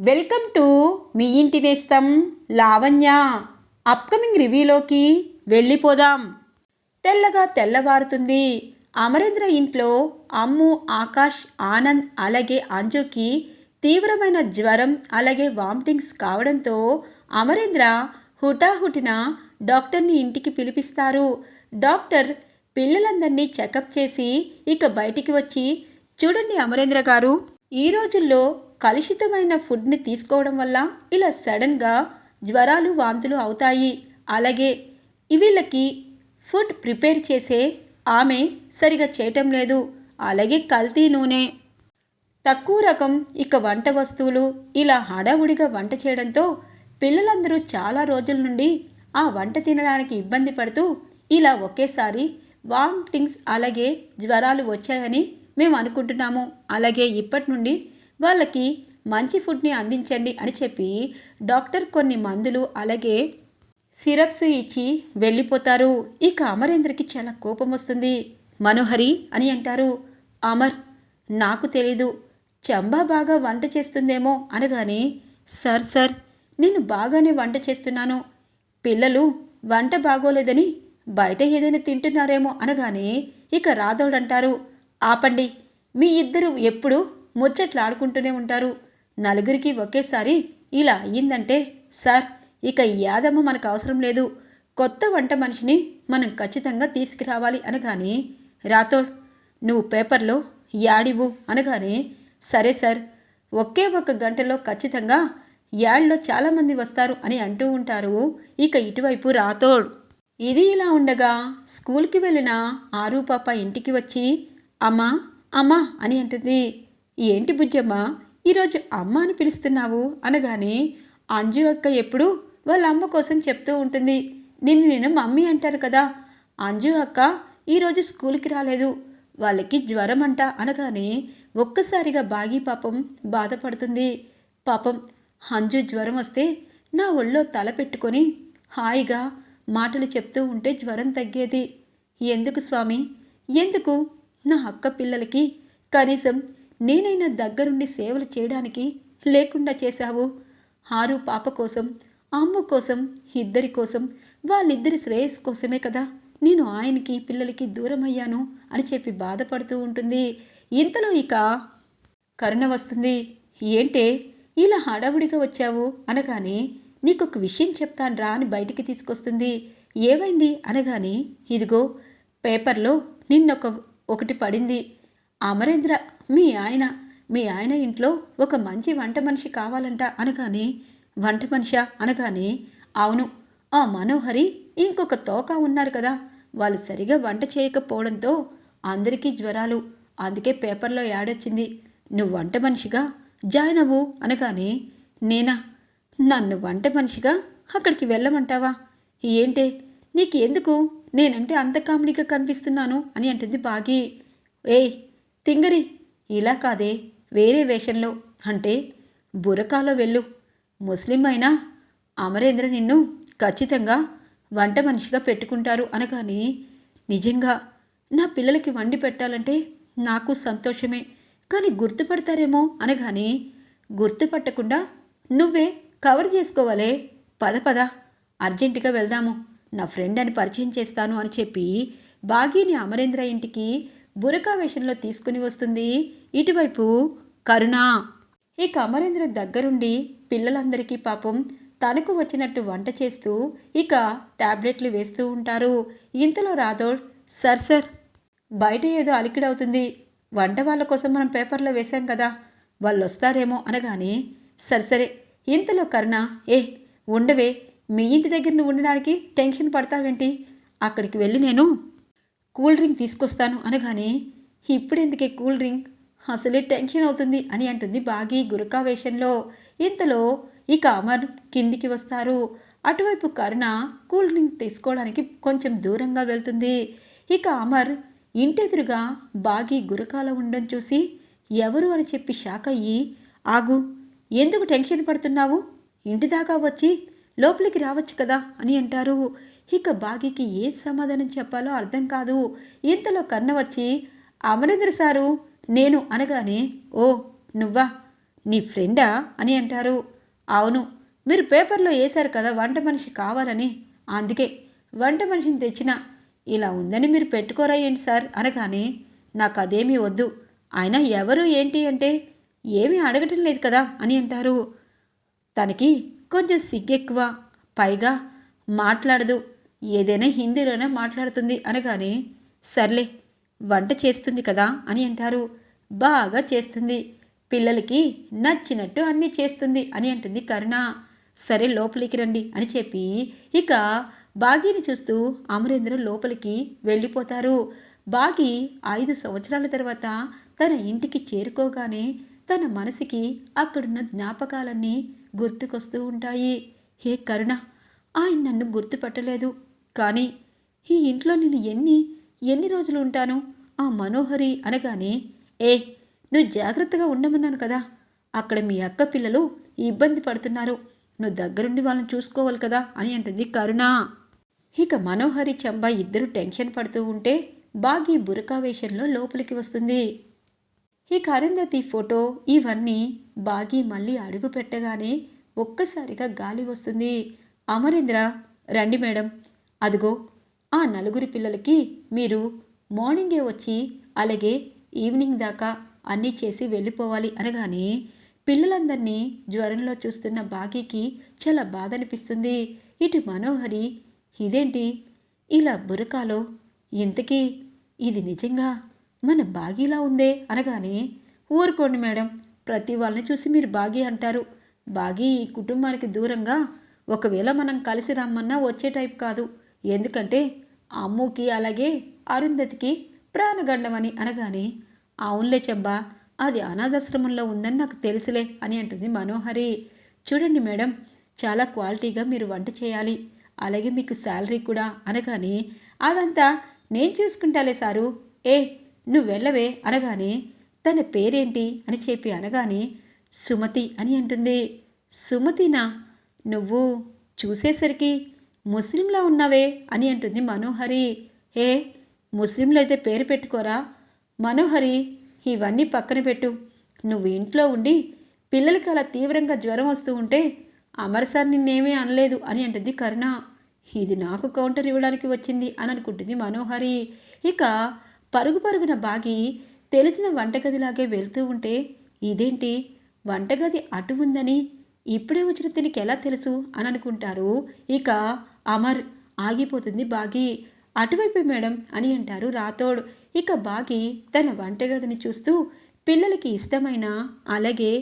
Welcome to me ఇంటి నేస్తం Lavanya. Upcoming రివ్యూలోకి వెళ్ళిపోదాం. తెల్లగా తెల్లవారుతుంది. అమరేంద్ర ఇంట్లో అమ్ము ఆకాష్ ఆనంద్ అలాగే అంజుకి తీవ్రమైన జ్వరం అలాగే వామిటింగ్స్ కావడంతో అమరేంద్ర హుటాహుటిన డాక్టర్ని ఇంటికి పిలిపిస్తారు. డాక్టర్ పిల్లలందరినీ చెకప్ చేసి ఇక బయటికి వచ్చి చూడండి అమరేంద్ర గారు ఈ రోజుల్లో కలుషితమైన ఫుడ్ని తీసుకోవడం వల్ల ఇలా సడన్గా జ్వరాలు వాంతులు అవుతాయి. అలాగే వీళ్ళకి ఫుడ్ ప్రిపేర్ చేసే ఆమె సరిగా చేయటం లేదు. అలాగే కల్తీ నూనె తక్కువ రకం ఇక వంట వస్తువులు ఇలా హడావుడిగా వంట చేయడంతో పిల్లలందరూ చాలా రోజుల నుండి ఆ వంట తినడానికి ఇబ్బంది పడుతూ ఇలా ఒకేసారి వామిటింగ్స్ అలాగే జ్వరాలు వచ్చాయని మేము అనుకుంటున్నాము. అలాగే ఇప్పటి నుండి వాళ్ళకి మంచి ఫుడ్ని అందించండి అని చెప్పి డాక్టర్ కొన్ని మందులు అలాగే సిరప్స్ ఇచ్చి వెళ్ళిపోతారు. ఇక అమరేంద్రకి చాలా కోపం వస్తుంది. మనోహరి అని అంటారు. అమర్ నాకు తెలీదు. చంబా బాగా వంట చేస్తుందేమో అనగానే సార్ సార్ నేను బాగానే వంట చేస్తున్నాను. పిల్లలు వంట బాగోలేదని బయట ఏదైనా తింటున్నారేమో అనగానే ఇక రాధవుడు అంటారు ఆపండి. మీ ఇద్దరు ఎప్పుడు ముచ్చట్లాడుకుంటూనే ఉంటారు. నలుగురికి ఒకేసారి ఇలా అయ్యిందంటే సార్ ఇక యాదమ్మ మనకు అవసరం లేదు. కొత్త వంట మనిషిని మనం ఖచ్చితంగా తీసుకురావాలి అనగానే రాథోడ్ నువ్వు పేపర్లో యాడివు అనగానే సరే సార్ ఒకే ఒక గంటలో ఖచ్చితంగా యాడ్లో చాలామంది వస్తారు అని అంటూ ఉంటారు. ఇక ఇటువైపు రాథోడ్. ఇది ఇలా ఉండగా స్కూల్కి వెళ్ళిన ఆరు పాప ఇంటికి వచ్చి అమ్మా అమ్మా అని అంటుంది. ఏంటి బుజ్జమ్మ ఈరోజు అమ్మ అని పిలుస్తున్నావు అనగానే అంజు అక్క ఎప్పుడు వాళ్ళ అమ్మ కోసం చెప్తూ ఉంటుంది. నిన్ను నేను మమ్మీ అంటారు కదా. అంజు అక్క ఈరోజు స్కూల్కి రాలేదు. వాళ్ళకి జ్వరం అంట అనగానే ఒక్కసారిగా బాగి పాపం బాధపడుతుంది. పాపం అంజు జ్వరం వస్తే నా ఒళ్ళో తల పెట్టుకొని హాయిగా మాటలు చెప్తూ ఉంటే జ్వరం తగ్గేది. ఎందుకు స్వామి? ఎందుకు? నా అక్క పిల్లలకి కనీసం నేనైనా దగ్గరుండి సేవలు చేయడానికి లేకుండా చేశావు. ఆరు పాప కోసం అమ్మ కోసం ఇద్దరి కోసం వాళ్ళిద్దరి శ్రేయస్ కోసమే కదా నేను ఆయనకి పిల్లలకి దూరం అయ్యాను అని చెప్పి బాధపడుతూ ఉంటుంది. ఇంతలో ఇక కరుణ వస్తుంది. ఏంటే ఇలా హడావుడిగా వచ్చావు అనగానే నీకొక విషయం చెప్తాను రా అని బయటికి తీసుకొస్తుంది. ఏమైంది? అనగానే ఇదిగో పేపర్లో నిన్నొక ఒకటి పడింది. అమరేంద్ర మీ ఆయన మీ ఆయన ఇంట్లో ఒక మంచి వంట మనిషి కావాలంట అనగానే వంట మనిషా అనగానే అవును ఆ మనోహరి ఇంకొక తోక ఉన్నారు కదా. వాళ్ళు సరిగా వంట చేయకపోవడంతో అందరికీ జ్వరాలు. అందుకే పేపర్లో యాడొచ్చింది నువ్వు వంట మనిషిగా? జాయిన్ అవ్వు అనగానే నేనా? నన్ను వంట మనిషిగా? అక్కడికి వెళ్ళమంటావా? ఏంటే? నీకు ఎందుకు నేనంటే అంత కామెడీగా కనిపిస్తున్నాను అని అంటుంది బాగి. ఏయ్ తింగరి ఇలా కాదే వేరే వేషంలో. అంటే బురకాలో వెళ్ళు. ముస్లిం అయినా అమరేంద్ర నిన్ను ఖచ్చితంగా వంట మనిషిగా పెట్టుకుంటారు అనగాని నిజంగా నా పిల్లలకి వండి పెట్టాలంటే నాకు సంతోషమే. కానీ గుర్తుపడతారేమో అనగాని గుర్తుపట్టకుండా నువ్వే కవర్ చేసుకోవాలే. పద పద అర్జెంటుగా వెళ్దాము. నా ఫ్రెండ్ అని పరిచయం చేస్తాను అని చెప్పి బాగీని అమరేంద్ర ఇంటికి బురకా వేషంలో తీసుకుని వస్తుంది. ఇటువైపు కరుణ. ఇక అమరేంద్ర దగ్గరుండి పిల్లలందరికీ పాపం తనకు వచ్చినట్టు వంట చేస్తూ ఇక టాబ్లెట్లు వేస్తూ ఉంటారు. ఇంతలో రాథోడ్ సర్ సర్ బయట ఏదో అలికిడవుతుంది. వంట వాళ్ళ కోసం మనం పేపర్లో వేశాం కదా వాళ్ళు వస్తారేమో అనగానే సరే సరే ఇంతలో కరుణ ఏ ఉండవే మీ ఇంటి దగ్గర నువ్వు ఉండడానికి టెన్షన్ పడతావేంటి? అక్కడికి వెళ్ళి నేను కూల్ డ్రింక్ తీసుకొస్తాను అనగానే ఇప్పుడెందుకే కూల్ డ్రింక్? అసలే టెన్షన్ అవుతుంది అని అంటుంది బాగి గురకావేశంలో. ఇంతలో ఇక అమర్ కిందికి వస్తారు. అటువైపు కరుణ కూల్ డ్రింక్ తీసుకోవడానికి కొంచెం దూరంగా వెళ్తుంది. ఇక అమర్ ఇంటెదురుగా బాగి గురకాల ఉండడం చూసి ఎవరు అని చెప్పి షాక్ అయ్యి ఆగు ఎందుకు టెన్షన్ పడుతున్నావు? ఇంటి దాకా వచ్చి లోపలికి రావచ్చు కదా అని అంటారు. ఇక బాగికి ఏ సమాధానం చెప్పాలో అర్థం కాదు. ఇంతలో కన్న వచ్చి అమరేంద్ర సారు నేను అనగానే ఓ నువ్వా? నీ ఫ్రెండా? అని అంటారు. అవును మీరు పేపర్లో వేశారు కదా వంట మనిషి కావాలని. అందుకే వంట మనిషిని తెచ్చిన. ఇలా ఉందని మీరు పెట్టుకోరా ఏంటి సార్? అనగానే నాకు అదేమీ వద్దు. ఆయన ఎవరు ఏంటి అంటే ఏమీ అడగటం లేదు కదా అని అంటారు. తనకి కొంచెం సిగ్గెక్కువ పైగా మాట్లాడదు. ఏదైనా హిందీలోనే మాట్లాడుతుంది అనగానే సర్లే వంట చేస్తుంది కదా అని అంటారు. బాగా చేస్తుంది. పిల్లలకి నచ్చినట్టు అన్నీ చేస్తుంది అని అంటుంది కరుణ. సరే లోపలికి రండి అని చెప్పి ఇక బాగీని చూస్తూ అమరేంద్ర లోపలికి వెళ్ళిపోతారు. బాగి ఐదు సంవత్సరాల తర్వాత తన ఇంటికి చేరుకోగానే తన మనసుకి అక్కడున్న జ్ఞాపకాలన్నీ గుర్తుకొస్తూ ఉంటాయి. హే కరుణ ఆయన నన్ను గుర్తుపట్టలేదు. కానీ ఈ ఇంట్లో నేను ఎన్ని ఎన్ని రోజులు ఉంటాను? ఆ మనోహరి అనగానే ఏ నువ్వు జాగ్రత్తగా ఉండమన్నాను కదా. అక్కడ మీ అక్క పిల్లలు ఇబ్బంది పడుతున్నారు. నువ్వు దగ్గరుండి వాళ్ళని చూసుకోవాలి కదా అని అంటుంది కరుణ. ఇక మనోహరి చంబా ఇద్దరు టెన్షన్ పడుతూ ఉంటే బాగి బురకా వేషంలో లోపలికి వస్తుంది. ఇక అరుంధతి ఫోటో ఇవన్నీ బాగి మళ్ళీ అడుగు పెట్టగానే ఒక్కసారిగా గాలి వస్తుంది. అమరేంద్ర రండి మేడం. అదిగో ఆ నలుగురి పిల్లలకి మీరు మార్నింగే వచ్చి అలాగే ఈవినింగ్ దాకా అన్నీ చేసి వెళ్ళిపోవాలి అనగానే పిల్లలందరినీ జ్వరంలో చూస్తున్న బాగీకి చాలా బాధ అనిపిస్తుంది ఇటు మనోహరి ఇదేంటి? ఇలా బురకాలో? ఇంతకీ ఇది నిజంగా మన బాగీలా ఉందే అనగానే ఊరుకోండి మేడం ప్రతి వాళ్ళని చూసి మీరు బాగీ అంటారు. బాగీ ఈ కుటుంబానికి దూరంగా ఒకవేళ మనం కలిసి రమ్మన్నా వచ్చే టైప్ కాదు. ఎందుకంటే అమ్ముకి అలాగే అరుంధతికి ప్రాణగండమని అనగానే అవునులే చెబ్బా అది అనాథాశ్రమంలో ఉందని నాకు తెలుసులే అని అంటుంది మనోహరి. చూడండి మేడం చాలా క్వాలిటీగా మీరు వంట చేయాలి. అలాగే మీకు శాలరీ కూడా అనగానే అదంతా నేను చూసుకుంటాలే సారు. ఏ నువ్వు వెళ్ళవే అనగానే తన పేరేంటి అని చెప్పి అనగానే సుమతి అని అంటుంది. సుమతినా నువ్వు చూసేసరికి ముస్లింలా ఉన్నావే అని అంటుంది మనోహరి. హే ముస్లింలు అయితే పేరు పెట్టుకోరా? మనోహరి ఇవన్నీ పక్కన పెట్టు. నువ్వు ఇంట్లో ఉండి పిల్లలకి అలా తీవ్రంగా జ్వరం వస్తూ ఉంటే అమరసార్ నిన్నేమీ అనలేదు అని అంటుంది కరుణ. ఇది నాకు కౌంటర్ ఇవ్వడానికి వచ్చింది అని అనుకుంటుంది మనోహరి. ఇక పరుగు పరుగున బాగి తెలిసిన వంటగదిలాగే వెళ్తూ ఉంటే ఇదేంటి? వంటగది అటు ఉందని ఇప్పుడే వచ్చిన తినికి ఎలా తెలుసు? అని అనుకుంటారు. ఇక అమర్ ఆగిపోతుంది బాగి అటువైపు మేడం అని అంటారు రాతోడ్ ఇక బాగి తన వంటగదిని చూస్తూ పిల్లలకి ఇష్టమైన అలాగే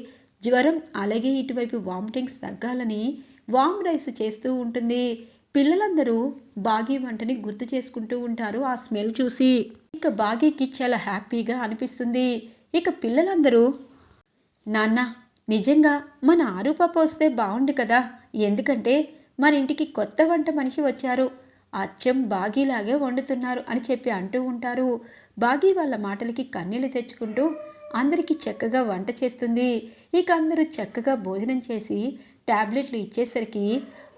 జ్వరం అలాగే ఇటువైపు వామిటింగ్స్ తగ్గాలని వామ్ రైస్ చేస్తూ ఉంటుంది. పిల్లలందరూ బాగి వంటని గుర్తు చేసుకుంటూ ఉంటారు ఆ స్మెల్ చూసి. ఇక బాగీకి చాలా హ్యాపీగా అనిపిస్తుంది. ఇక పిల్లలందరూ నాన్న నిజంగా మన ఆరూపాప వస్తే బాగుండు కదా? ఎందుకంటే మన ఇంటికి కొత్త వంట మనిషి వచ్చారు. అచ్చం బాగీలాగే వండుతున్నారు అని చెప్పి అంటూ ఉంటారు. బాగీ వాళ్ళ మాటలకి కన్నీళ్ళు తెచ్చుకుంటూ అందరికీ చక్కగా వంట చేస్తుంది. ఇక అందరూ చక్కగా భోజనం చేసి ట్యాబ్లెట్లు ఇచ్చేసరికి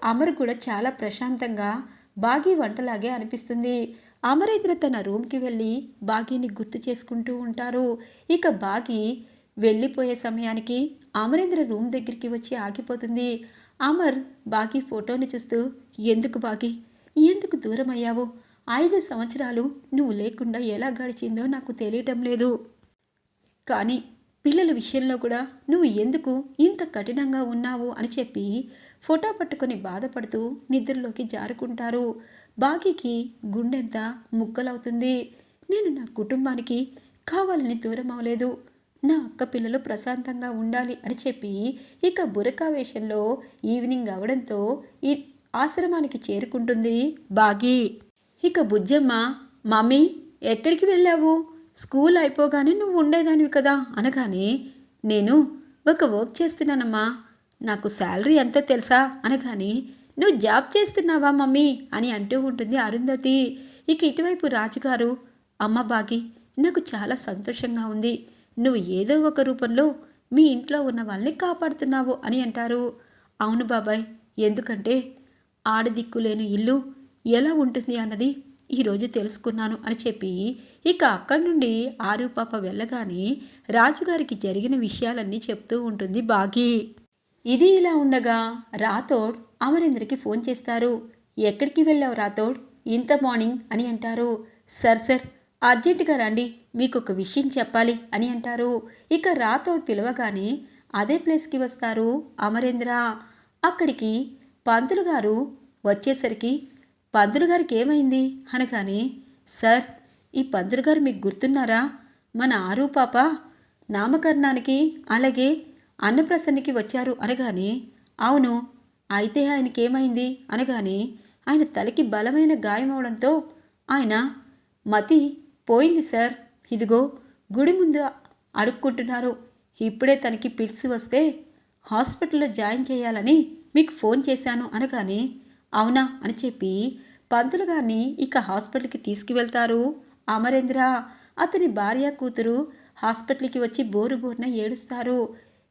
అమరు కూడా చాలా ప్రశాంతంగా బాగీ వంటలాగే అనిపిస్తుంది. అమరేంద్ర తన రూమ్కి వెళ్ళి బాగీని గుర్తు చేసుకుంటూ ఉంటారు. ఇక బాగి వెళ్ళిపోయే సమయానికి అమరేంద్ర రూమ్ దగ్గరికి వచ్చి ఆగిపోతుంది. అమర్ బాగి ఫోటోని చూస్తూ ఎందుకు బాగి? ఎందుకు దూరం అయ్యావు? ఐదు సంవత్సరాలు నువ్వు లేకుండా ఎలా గడిచిందో నాకు తెలియటం లేదు. కానీ పిల్లల విషయంలో కూడా నువ్వు ఎందుకు ఇంత కఠినంగా ఉన్నావు? అని చెప్పి ఫోటో పట్టుకొని బాధపడుతూ నిద్రలోకి జారుకుంటారు. బాగీకి గుండెంత ముక్కలవుతుంది? నేను నా కుటుంబానికి కావాలని దూరం అవ్వలేదు. నా అక్క పిల్లలు ప్రశాంతంగా ఉండాలి అని చెప్పి ఇక బురకా వేషంలో ఈవినింగ్ అవడంతో ఈ ఆశ్రమానికి చేరుకుంటుంది బాగి ఇక బుజ్జమ్మ మమ్మీ ఎక్కడికి వెళ్ళావు? స్కూల్ అయిపోగానే నువ్వు ఉండేదానివి కదా అనగానే నేను ఒక వర్క్ చేస్తున్నానమ్మా. నాకు శాలరీ ఎంతో తెలుసా? అనగానే నువ్వు జాబ్ చేస్తున్నావా మమ్మీ? అని అంటూ ఉంటుంది అరుంధతి. ఇక ఇటువైపు రాజుగారు అమ్మ బాగి నాకు చాలా సంతోషంగా ఉంది. నువ్వు ఏదో ఒక రూపంలో మీ ఇంట్లో ఉన్న వాళ్ళని కాపాడుతున్నావు అని అంటారు. అవును బాబాయ్ ఎందుకంటే ఆడదిక్కు లేని ఇల్లు ఎలా ఉంటుంది అన్నది ఈరోజు తెలుసుకున్నాను అని చెప్పి ఇక అక్కడి నుండి ఆరు పాప వెళ్ళగానే రాజుగారికి జరిగిన విషయాలన్నీ చెప్తూ ఉంటుంది బాగి. ఇది ఇలా ఉండగా రాథోడ్ అమరేంద్రకి ఫోన్ చేస్తారు. ఎక్కడికి వెళ్ళావు రాథోడ్? ఇంత మార్నింగ్ అని అంటారు. సార్ సార్ అర్జెంటుగా రండి మీకు ఒక విషయం చెప్పాలి అని అంటారు. ఇక రాథోడ్ పిలవగానే అదే ప్లేస్కి వస్తారు అమరేంద్ర. అక్కడికి పంతులు గారు వచ్చేసరికి పంతులు గారికి ఏమైంది? అనగానే సార్ ఈ పంతులు గారు మీకు గుర్తున్నారా? మన ఆరు పాప నామకరణానికి అలాగే అన్నప్రసన్నకి వచ్చారు అనగానే అవును అయితే ఆయనకి ఏమైంది అనగానే ఆయన తలకి బలమైన గాయమవడంతో ఆయన మతి పోయింది సార్. ఇదిగో గుడి ముందు అడుక్కుంటున్నారు. ఇప్పుడే తనకి పిలిచి వస్తే హాస్పిటల్లో జాయిన్ చేయాలని మీకు ఫోన్ చేశాను అనగానే అవునా? అని చెప్పి పంతులు గారిని ఇక హాస్పిటల్కి తీసుకువెళ్తారు. అమరేంద్ర అతని భార్య కూతురు హాస్పిటల్కి వచ్చి బోరు బోరున ఏడుస్తారు.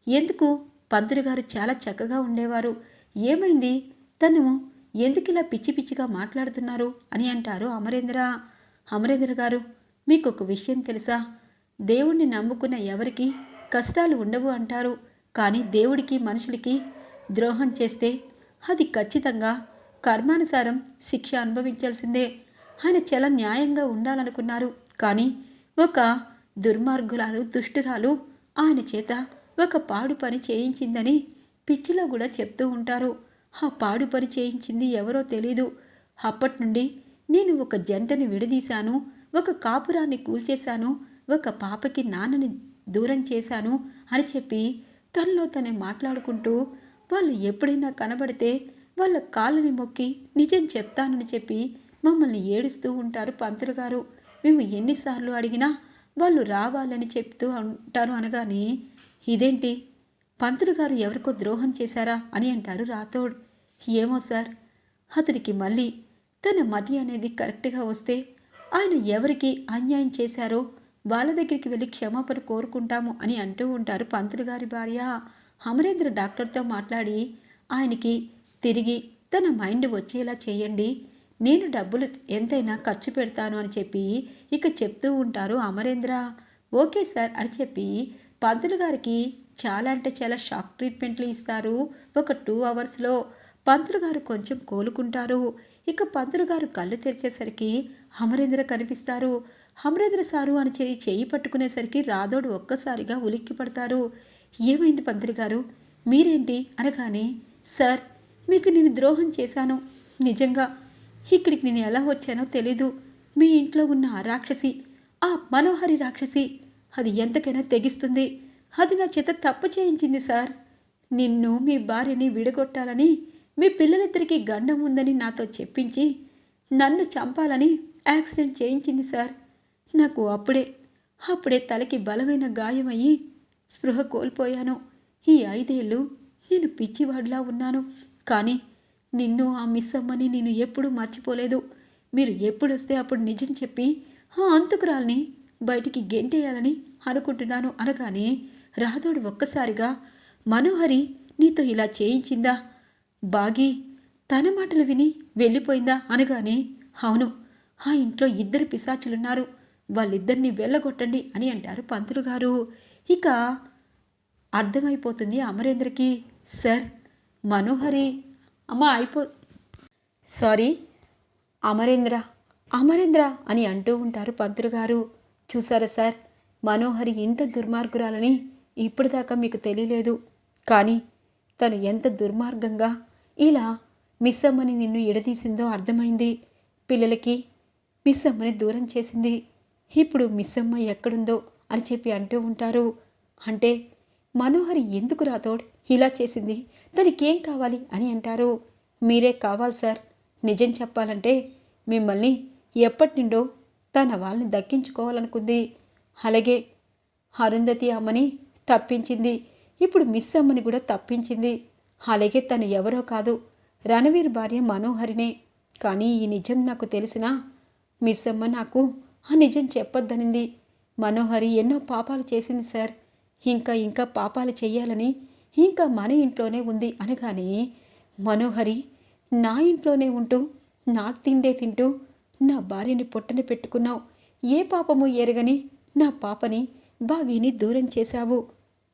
ఎందుకు? పంతులు గారు చాలా చక్కగా ఉండేవారు. ఏమైంది? తను ఎందుకు ఇలా పిచ్చి పిచ్చిగా మాట్లాడుతున్నారు? అని అంటారు అమరేంద్ర. అమరేంద్ర గారు మీకు ఒక విషయం తెలుసా? దేవుణ్ణి నమ్ముకున్న ఎవరికి కష్టాలు ఉండవు అంటారు. కానీ దేవుడికి మనుషులకి ద్రోహం చేస్తే అది ఖచ్చితంగా కర్మానుసారం శిక్ష అనుభవించాల్సిందే. ఆయన చాలా న్యాయంగా ఉండాలనుకున్నారు. కానీ ఒక దుర్మార్గురాలు దుష్టురాలు ఆయన చేత ఒక పాడు పని చేయించిందని పిచ్చిలో కూడా చెప్తూ ఉంటారు. ఆ పాడు పని చేయించింది ఎవరో తెలీదు. అప్పటి నుండి నేను ఒక జంటని విడదీశాను ఒక కాపురాన్ని కూల్చేశాను ఒక పాపకి నాన్నని దూరం చేశాను అని చెప్పి తనలో తనే మాట్లాడుకుంటూ వాళ్ళు ఎప్పుడైనా కనబడితే వాళ్ళ కాళ్ళని మొక్కి నిజం చెప్తానని చెప్పి మమ్మల్ని ఏడుస్తూ ఉంటారు పంతులు గారు. మేము ఎన్నిసార్లు అడిగినా వాళ్ళు రావాలని చెప్తూ ఉంటారు అనగానే ఇదేంటి? పంతులు గారు ఎవరికో ద్రోహం చేశారా? అని అంటారు రాథోడ్. ఏమో సార్ అతనికి మళ్ళీ తన మతి అనేది కరెక్ట్గా వస్తే ఆయన ఎవరికి అన్యాయం చేశారో వాళ్ళ దగ్గరికి వెళ్ళి క్షమాపణ కోరుకుంటాము అని అంటూ ఉంటారు పంతులు గారి భార్య. అమరేంద్ర డాక్టర్తో మాట్లాడి ఆయనకి తిరిగి తన మైండ్ వచ్చేలా చేయండి. నేను డబ్బులు ఎంతైనా ఖర్చు పెడతాను అని చెప్పి ఇక చెప్తూ ఉంటారు అమరేంద్ర. ఓకే సార్ అని చెప్పి పంతులు గారికి చాలా అంటే చాలా షాక్ ట్రీట్మెంట్లు ఇస్తారు. ఒక టూ అవర్స్లో పంతులు గారు కొంచెం కోలుకుంటారు. ఇక పంతులు గారు కళ్ళు తెరిచేసరికి అమరేంద్ర కనిపిస్తారు. అమరేంద్ర సారు అని చెయ్యి చేయి పట్టుకునేసరికి రాధోడు ఒక్కసారిగా ఉలిక్కి పడతారు. ఏమైంది పంతులు గారు? మీరేంటి? అనగానే సార్ మీకు నేను ద్రోహం చేశాను. నిజంగా ఇక్కడికి నేను ఎలా వచ్చానో తెలీదు. మీ ఇంట్లో ఉన్న ఆ రాక్షసి ఆ మనోహరి రాక్షసి అది ఎంతకైనా తెగిస్తుంది. అది నా చేత తప్పు చేయించింది సార్. నిన్ను మీ భార్యని విడగొట్టాలని మీ పిల్లలిద్దరికీ గండం ఉందని నాతో చెప్పించి నన్ను చంపాలని యాక్సిడెంట్ చేయించింది సార్. నాకు అప్పుడే అప్పుడే తలకి బలమైన గాయమయ్యి స్పృహ కోల్పోయాను. ఈ ఐదేళ్ళు నేను పిచ్చివాడిలా ఉన్నాను. కానీ నిన్ను ఆ మిస్ అమ్మని నేను ఎప్పుడూ మర్చిపోలేదు. మీరు ఎప్పుడొస్తే అప్పుడు నిజం చెప్పి ఆ అంతకురాల్ని బయటికి గెంటేయాలని అనుకుంటున్నాను అనగానే రాధోడు ఒక్కసారిగా మనోహరి నీతో ఇలా చేయించిందా? బాగి తన మాటలు విని వెళ్ళిపోయిందా? అనగానే అవును ఆ ఇంట్లో ఇద్దరు పిశాచులున్నారు. వాళ్ళిద్దరిని వెళ్ళగొట్టండి అని అంటారు పంతులు గారు. ఇక అర్థమైపోతుంది అమరేంద్రకి. సార్ మనోహరి అమ్మ అయిపో. సారీ అమరేంద్ర అమరేంద్ర అని అంటూ ఉంటారు పంతులు గారు. చూసారా సార్ మనోహరి ఇంత దుర్మార్గురాలని ఇప్పటిదాకా మీకు తెలియలేదు. కానీ తను ఎంత దుర్మార్గంగా ఇలా మిస్ అమ్మని నిన్ను ఎడదీసిందో అర్థమైంది. పిల్లలకి మిస్ అమ్మని దూరం చేసింది. ఇప్పుడు మిస్ అమ్మ ఎక్కడుందో అని చెప్పి అంటూ ఉంటారు. అంటే మనోహరి ఎందుకు రాతోడ్ ఇలా చేసింది. తనకేం కావాలి అని అంటారు. మీరే కావాలి సార్. నిజం చెప్పాలంటే మిమ్మల్ని ఎప్పటి నుండో తన వాళ్ళని దక్కించుకోవాలనుకుంది. అలాగే అరుంధతి అమ్మని తప్పించింది. ఇప్పుడు మిస్ అమ్మని కూడా తప్పించింది. అలాగే తను ఎవరో కాదు. రణవీర్ భార్య మనోహరినే. కానీ ఈ నిజం నాకు తెలిసినా మిస్ అమ్మ నాకు ఆ నిజం చెప్పొద్దనింది. మనోహరి ఎన్నో పాపాలు చేసింది సార్. ఇంకా ఇంకా పాపాలు చేయాలని ఇంకా మన ఇంట్లోనే ఉంది అనగానే మనోహరి నా ఇంట్లోనే ఉంటూ నా తిండే తింటూ నా భార్యని పొట్టని పెట్టుకున్నావు. ఏ పాపము ఎరగని నా పాపని బాగిని దూరం చేశావు.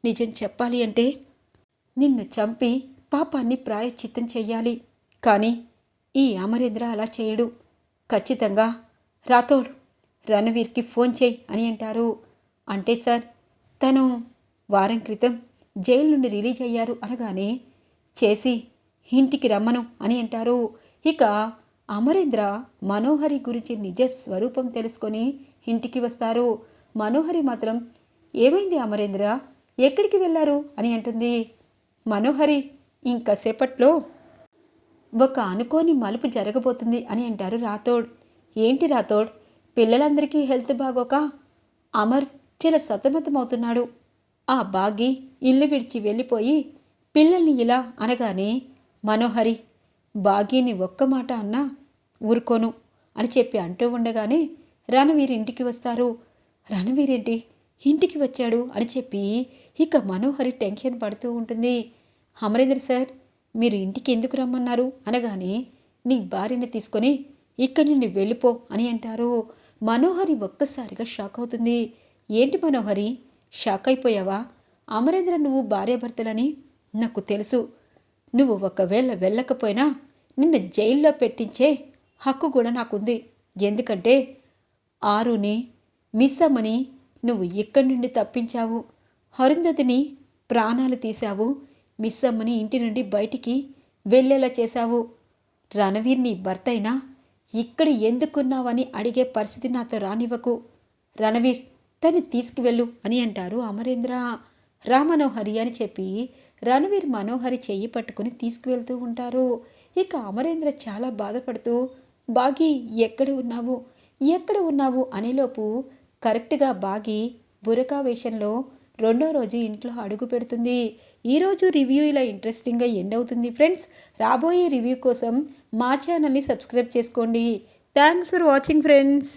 నిజం చెప్పాలి అంటే నిన్ను చంపి పాపాన్ని ప్రాయశ్చిత్తం చెయ్యాలి. కానీ ఈ అమరేంద్ర అలా చేయడు. ఖచ్చితంగా రాథోడ్ రణవీర్కి ఫోన్ చేయి అని అంటారు. అంటే సార్ తను వారం క్రితం జైలు నుండి రిలీజ్ అయ్యారు అనగానే చేసి ఇంటికి రమ్మను అని అంటారు. ఇక అమరేంద్ర మనోహరి గురించి నిజ స్వరూపం తెలుసుకొని ఇంటికి వస్తారు. మనోహరి మాత్రం ఏమైంది అమరేంద్ర? ఎక్కడికి వెళ్ళారు? అని అంటుంది. మనోహరి ఇంకాసేపట్లో ఒక అనుకోని మలుపు జరగబోతుంది అని అంటారు రాథోడ్. ఏంటి రాథోడ్? పిల్లలందరికీ హెల్త్ బాగోక? అమర్ చాలా సతమతమవుతున్నాడు. ఆ బాగి ఇల్లు విడిచి వెళ్ళిపోయి పిల్లల్ని ఇలా అనగానే మనోహరి బాగీని ఒక్క మాట అన్నా ఊరుకోను అని చెప్పి అంటూ ఉండగానే రణవీర్ ఇంటికి వస్తారు. రణవీరేంటి? ఇంటికి వచ్చాడు? అని చెప్పి ఇక మనోహరి టెన్షన్ పడుతూ ఉంటుంది. అమరేంద్ర సార్ మీరు ఇంటికి ఎందుకు రమ్మన్నారు? అనగానే నీ భార్యని తీసుకొని ఇక్కడి నుండి వెళ్ళిపో అని అంటారు. మనోహరి ఒక్కసారిగా షాక్ అవుతుంది. ఏంటి మనోహరి? షాక్ అయిపోయావా? అమరేంద్ర నువ్వు భార్యాభర్తలని నాకు తెలుసు. నువ్వు ఒకవేళ వెళ్ళకపోయినా నిన్ను జైల్లో పెట్టించే హక్కు కూడా నాకుంది. ఎందుకంటే ఆరుని మిస్ అమ్మని నువ్వు ఇక్కడి నుండి తప్పించావు. అరుంధతిని ప్రాణాలు తీశావు. మిస్ అమ్మని ఇంటి నుండి బయటికి వెళ్ళేలా చేశావు. రణవీర్ నీ భర్త అయినా ఇక్కడ ఎందుకున్నావని అడిగే పరిస్థితి నాతో రానివ్వకు. రణవీర్ తను తీసుకువెళ్ళు అని అంటారు అమరేంద్ర. రామనోహరి అని చెప్పి రణవీర్ మనోహరి చెయ్యి పట్టుకుని తీసుకువెళ్తూ ఉంటారు. ఇక అమరేంద్ర చాలా బాధపడుతూ బాగి ఎక్కడ ఉన్నావు? ఎక్కడ ఉన్నావు? అనేలోపు కరెక్ట్గా బాగి బురకా వేషంలో రెండో రోజు ఇంట్లో అడుగు పెడుతుంది. ఈరోజు రివ్యూ ఇలా ఇంట్రెస్టింగ్గా ఎండ్ అవుతుంది. ఫ్రెండ్స్ రాబోయే రివ్యూ కోసం మా ఛానల్ని సబ్స్క్రైబ్ చేసుకోండి. Thanks for watching friends.